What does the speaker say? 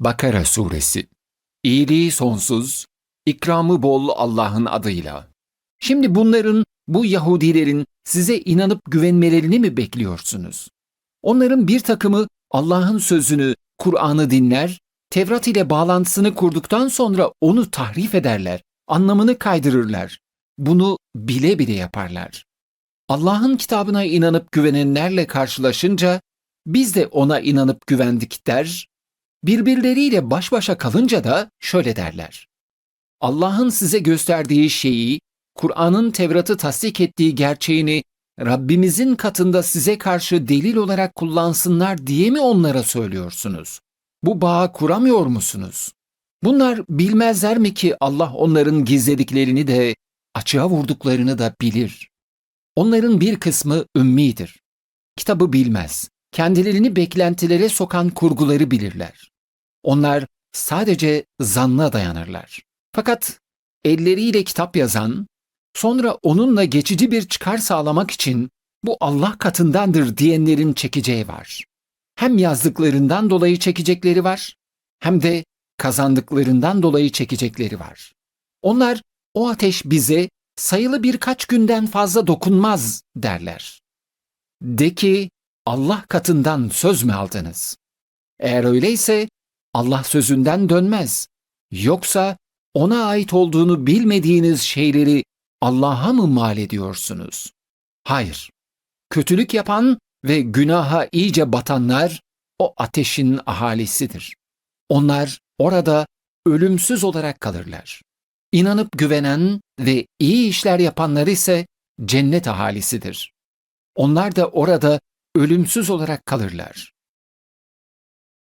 Bakara Suresi İyiliği sonsuz, ikramı bol Allah'ın adıyla. Şimdi bunların, bu Yahudilerin size inanıp güvenmelerini mi bekliyorsunuz? Onların bir takımı Allah'ın sözünü, Kur'an'ı dinler, Tevrat ile bağlantısını kurduktan sonra onu tahrif ederler, anlamını kaydırırlar. Bunu bile bile yaparlar. Allah'ın kitabına inanıp güvenenlerle karşılaşınca biz de ona inanıp güvendik der, birbirleriyle baş başa kalınca da şöyle derler. Allah'ın size gösterdiği şeyi, Kur'an'ın Tevrat'ı tasdik ettiği gerçeğini Rabbimizin katında size karşı delil olarak kullansınlar diye mi onlara söylüyorsunuz? Bu bağı kuramıyor musunuz? Bunlar bilmezler mi ki Allah onların gizlediklerini de açığa vurduklarını da bilir. Onların bir kısmı ümmidir. Kitabı bilmez. Kendilerini beklentilere sokan kurguları bilirler. Onlar sadece zanna dayanırlar. Fakat elleriyle kitap yazan, sonra onunla geçici bir çıkar sağlamak için bu Allah katındandır diyenlerin çekeceği var. Hem yazdıklarından dolayı çekecekleri var, hem de kazandıklarından dolayı çekecekleri var. Onlar o ateş bize sayılı birkaç günden fazla dokunmaz derler. De ki Allah katından söz mü aldınız? Eğer öyleyse Allah sözünden dönmez. Yoksa ona ait olduğunu bilmediğiniz şeyleri Allah'a mı mal ediyorsunuz? Hayır. Kötülük yapan ve günaha iyice batanlar o ateşin ahalisidir. Onlar orada ölümsüz olarak kalırlar. İnanıp güvenen ve iyi işler yapanlar ise cennet ahalisidir. Onlar da orada ölümsüz olarak kalırlar.